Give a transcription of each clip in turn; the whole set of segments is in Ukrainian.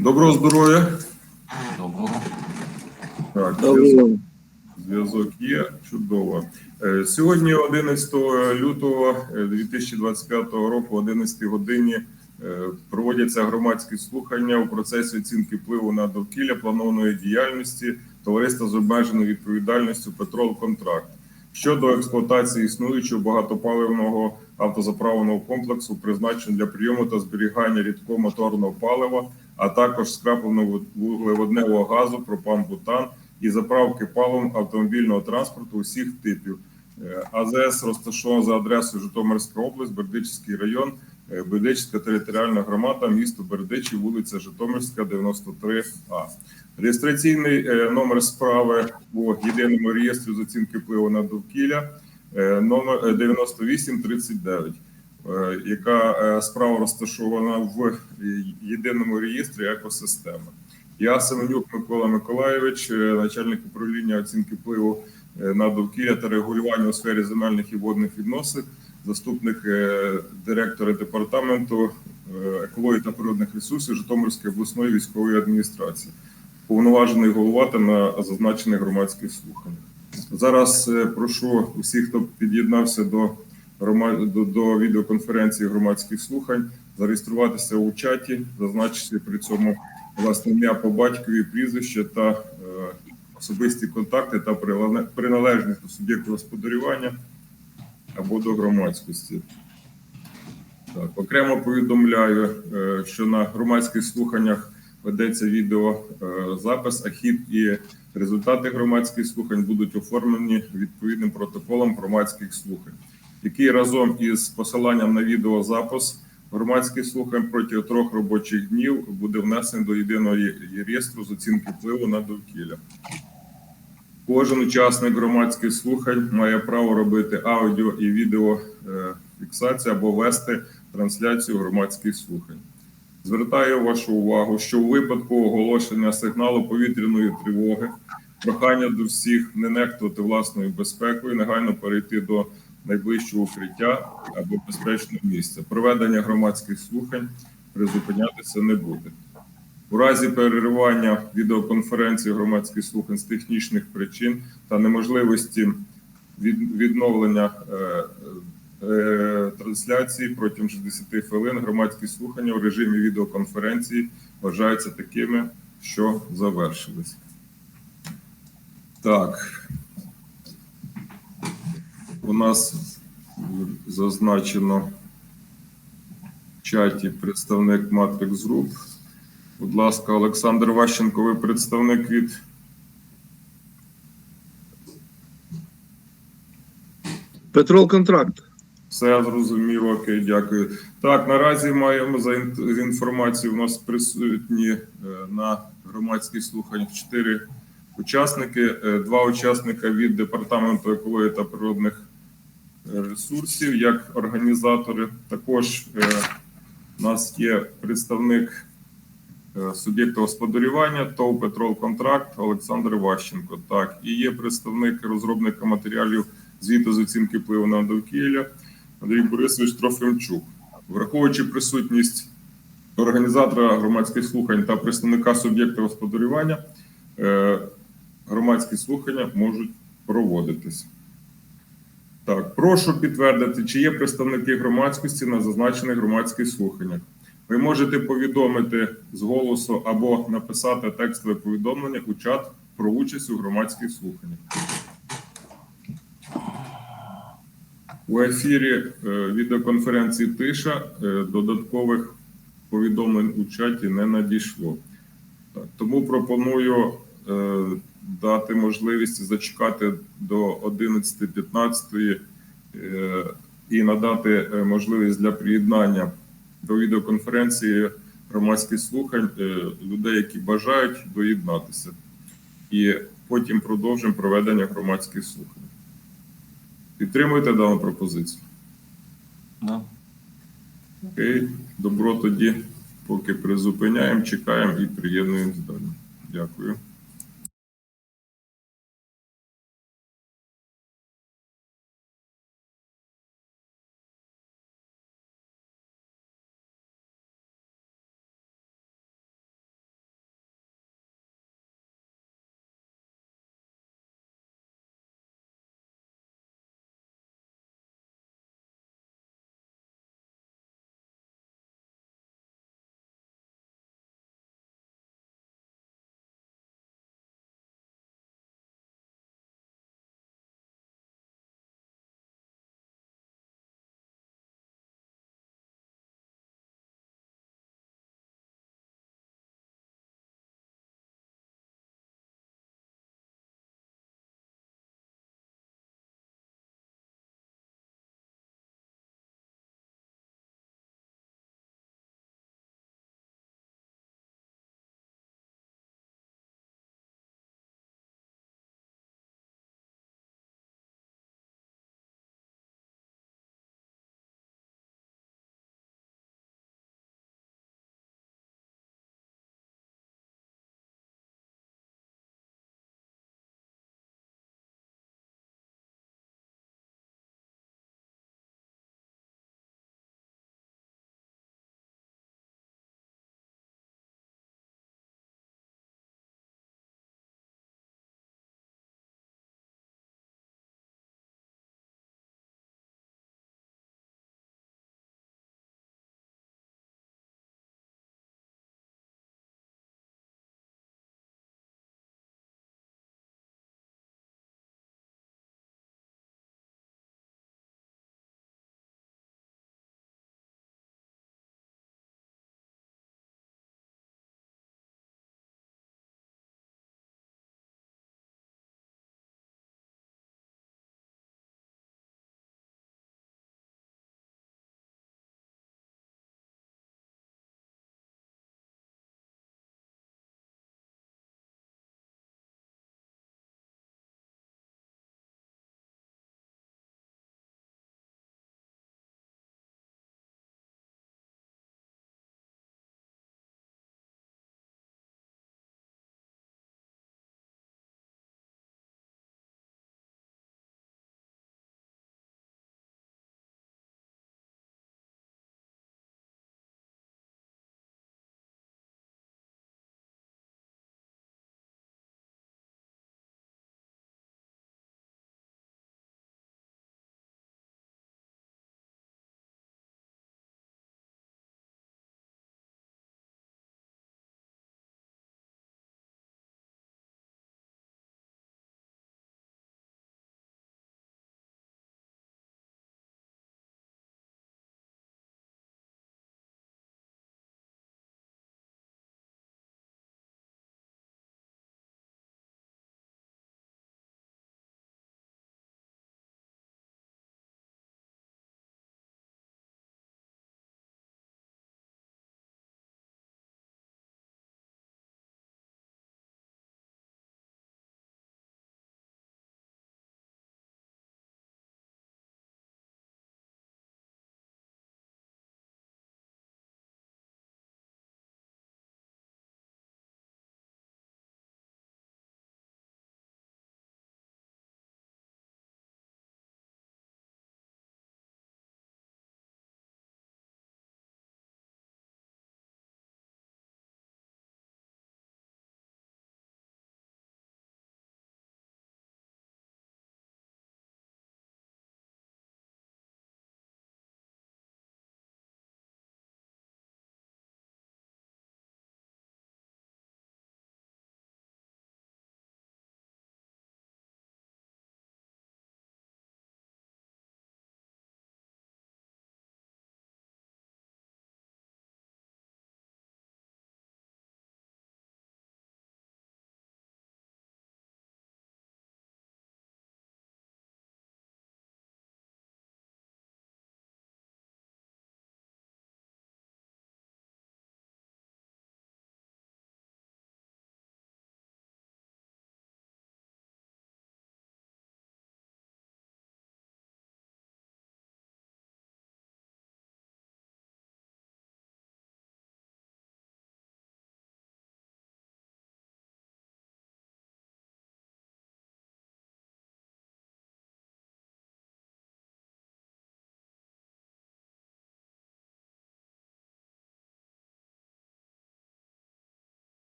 Доброго здоров'я. Доброго. Так, Доброго. зв'язок є. Чудово. Е, Сьогодні, 11 лютого е, 2025 року, о 11 годині, е, проводяться громадські слухання у процесі оцінки впливу на довкілля планованої діяльності товариства з обмеженою відповідальністю Петрол Контракт щодо експлуатації існуючого багатопаливного автозаправного комплексу, призначеного для прийому та зберігання рідкого моторного палива, а також скрапленого вуглеводневого газу, пропан-бутан і заправки паливом автомобільного транспорту усіх типів. Е, АЗС розташовано за адресою Житомирська область, Бердичівський район, е, Бердичівська територіальна громада, місто Бердичів, вулиця Житомирська, 93А. Реєстраційний е, номер справи у єдиному реєстрі з оцінки впливу на довкілля номер е, 9839, е, яка е, справа розташована в е, єдиному реєстрі екосистеми. Я Семенюк Микола Миколайович, е, начальник управління оцінки впливу е, на довкілля та регулювання у сфері земельних і водних відносин, заступник е, директора департаменту е, екології та природних ресурсів Житомирської обласної військової адміністрації, повноважений голова на зазначених громадських слуханнях. Зараз е, прошу усіх, хто під'єднався до до, відеоконференції громадських слухань, зареєструватися у чаті, зазначити при цьому власне ім'я по батькові, прізвище та е, особисті контакти та приналежність до суб'єкту господарювання або до громадськості. Так, окремо повідомляю, е, що на громадських слуханнях ведеться відеозапис, а хід і результати громадських слухань будуть оформлені відповідним протоколом громадських слухань, який разом із посиланням на відеозапис громадських слухань протягом трьох робочих днів буде внесений до єдиного реєстру з оцінки впливу на довкілля. Кожен учасник громадських слухань має право робити аудіо і відео е, або вести трансляцію громадських слухань. Звертаю вашу увагу, що у випадку оголошення сигналу повітряної тривоги прохання до всіх не нехтувати власною безпекою, негайно перейти до найближчого укриття або безпечного місця. Проведення громадських слухань призупинятися не буде. У разі переривання відеоконференції громадських слухань з технічних причин та неможливості відновлення е, е, трансляції протягом 60 хвилин громадські слухання у режимі відеоконференції вважаються такими, що завершились. Так. У нас зазначено в чаті представник Matrix Group. Будь ласка, Олександр Ващенко, ви представник від Петрол контракт. все зрозуміло. Окей, дякую. Так, наразі маємо за ін- з інформацією. У нас присутні е, на громадських слуханнях чотири учасники, е, два учасника від департаменту екології та природних ресурсів, як організатори. Також е, у нас є представник е, суб'єкта господарювання ТОВ Петрол Контракт Олександр Ващенко. Так, і є представник розробника матеріалів звіту з оцінки впливу на довкілля Андрій Борисович Трофимчук. Враховуючи присутність організатора громадських слухань та представника суб'єкта господарювання, е, громадські слухання можуть проводитись. Так, прошу підтвердити, чи є представники громадськості на зазначених громадських слуханнях. Ви можете повідомити з голосу або написати текстове повідомлення у чат про участь у громадських слуханнях. У ефірі е, відеоконференції Тиша е, додаткових повідомлень у чаті не надійшло. Так, тому пропоную е, дати можливість зачекати до 11.15 е, і надати е, можливість для приєднання до відеоконференції громадських слухань е, людей, які бажають доєднатися. І потім продовжимо проведення громадських слухань. Підтримуєте дану пропозицію? Да. Окей, добро тоді, поки призупиняємо, чекаємо і приєднуємось далі. Дякую.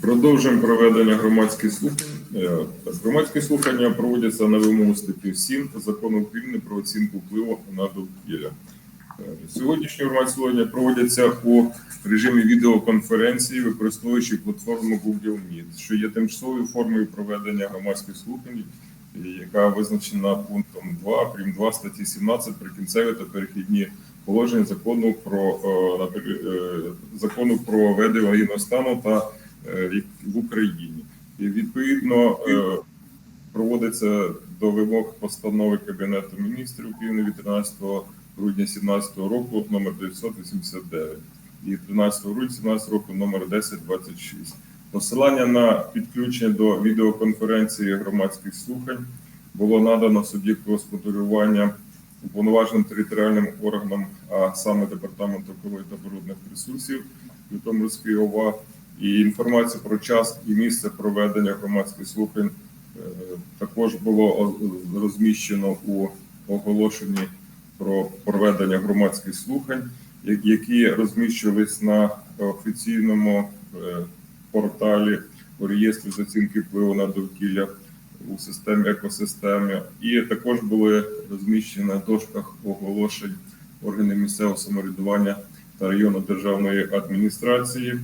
Продовжуємо проведення громадських слухань. Е, громадські слухання проводяться на вимогу статті 7 закону України про оцінку впливу на довкілля. Е, Сьогоднішні громадські слухання проводяться у режимі відеоконференції, використовуючи платформу Google Meet, що є тимчасовою формою проведення громадських слухань яка визначена пунктом 2, прим. 2 статті 17 прикінцеві та перехідні положення закону про е, е, закону про ведення воєнного стану та е, в Україні. І відповідно проводиться до вимог постанови Кабінету міністрів України від 13 грудня 2017 року номер 989 і 13 грудня 2017 року номер 1026. Посилання на підключення до відеоконференції громадських слухань було надано суб'єкту господарювання уповноваженим територіальним органам, а саме департаменту екології та природних ресурсів Житомирської ОВА, і інформація про час і місце проведення громадських слухань е, також було розміщено у оголошенні про проведення громадських слухань, які розміщувались на офіційному е, порталі у реєстрі з оцінки впливу на довкілля у системі екосистеми, і також були розміщені на дошках оголошень органів місцевого самоврядування та районної державної адміністрації,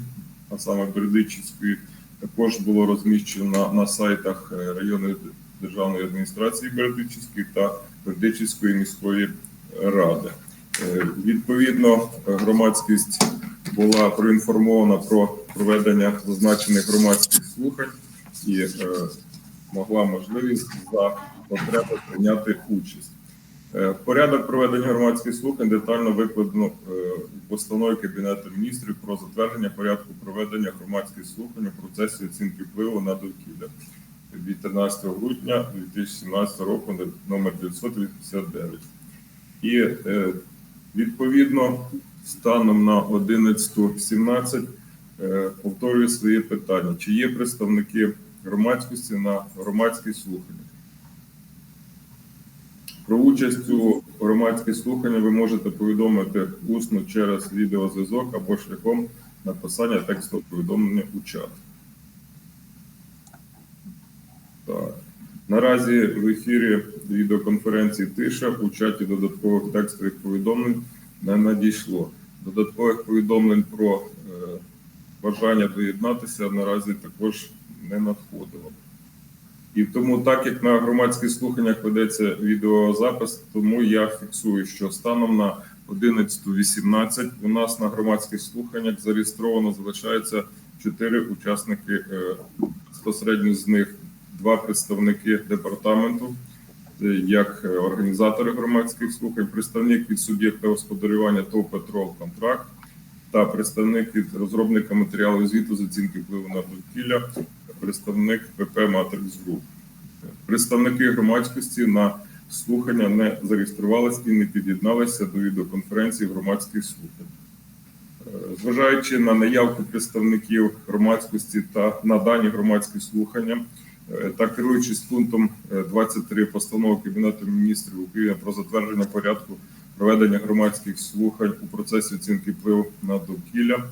а саме Бердичівської, також було розміщено на сайтах е, районної державної адміністрації Бердичівської та Бердичівської міської ради. Е, Відповідно, громадськість була проінформована про проведення зазначених громадських слухань і е, могла можливість за потреби прийняти участь. Е, Порядок проведення громадських слухань детально викладено е, в постанові Кабінету міністрів про затвердження порядку проведення громадських слухань у процесі оцінки впливу на довкілля від 13 грудня 2017 року номер 989. І е, відповідно станом на 11.17 е, повторюю свої питання. Чи є представники громадськості на громадських слуханнях? Про участь у громадських слуханнях ви можете повідомити усно через відеозв'язок або шляхом написання текстового повідомлення у чат. Так. Наразі в ефірі відеоконференції тиша у чаті додаткових текстових повідомлень не надійшло. Додаткових повідомлень про е, бажання доєднатися наразі також не надходило. І тому, так як на громадських слуханнях ведеться відеозапис, тому я фіксую, що станом на 11.18 у нас на громадських слуханнях зареєстровано залишається чотири учасники. е, Безпосередньо з них два представники департаменту, як е, організатори громадських слухань, представник від суб'єкта господарювання ТОВ «Петрол Контракт» та представник від розробника матеріалів звіту з оцінки впливу на довкілля, представник ПП Матрикс Груп. Представники громадськості на слухання не зареєструвалися і не під'єдналися до відеоконференції громадських слухань. Е, Зважаючи на наявку представників громадськості та на дані громадські слухання, е, та керуючись пунктом е, 23 постанови Кабінету міністрів України про затвердження порядку проведення громадських слухань у процесі оцінки впливу на довкілля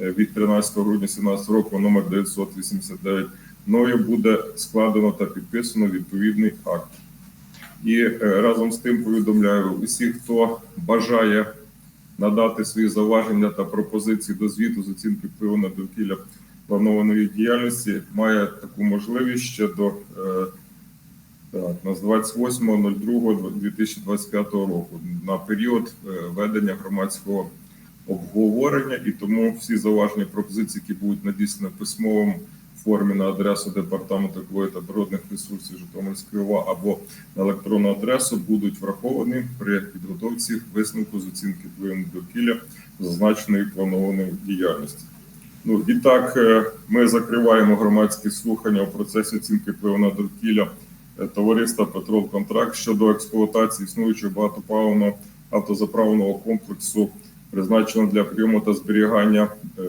е, від 13 грудня 2017 року номер 989 мною буде складено та підписано відповідний акт. І е, разом з тим повідомляю усіх, хто бажає надати свої зауваження та пропозиції до звіту з оцінки впливу на довкілля планованої діяльності, має таку можливість ще до е, так, на 28.02.2025 року на період е, ведення громадського обговорення, і тому всі зауваження пропозиції, які будуть надіслані в письмовому формі на адресу департаменту екології та природних ресурсів Житомирської ОВА або на електронну адресу, будуть враховані при підготовці висновку з оцінки впливу довкілля зазначеної планованої діяльності. Ну і так, е, ми закриваємо громадські слухання у процесі оцінки впливу на довкілля товариства Петрол Контракт щодо експлуатації існуючого багатопаливного автозаправного комплексу, призначеного для прийому та зберігання е,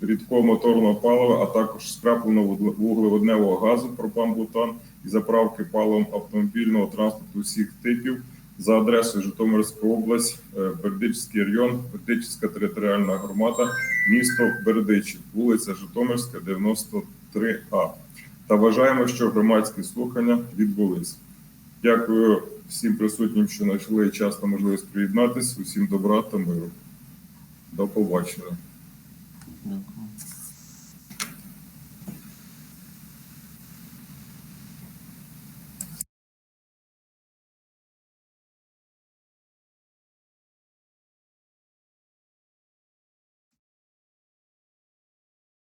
рідкого моторного палива, а також скрапленого вуглеводневого газу пропан-бутан і заправки паливом автомобільного транспорту всіх типів за адресою Житомирська область, е, Бердичський район, Бердичська територіальна громада, місто Бердичів, вулиця Житомирська, 93А. Та вважаємо, що громадські слухання відбулись. Дякую всім присутнім, що знайшли час та можливість приєднатися. Усім добра та миру. До побачення.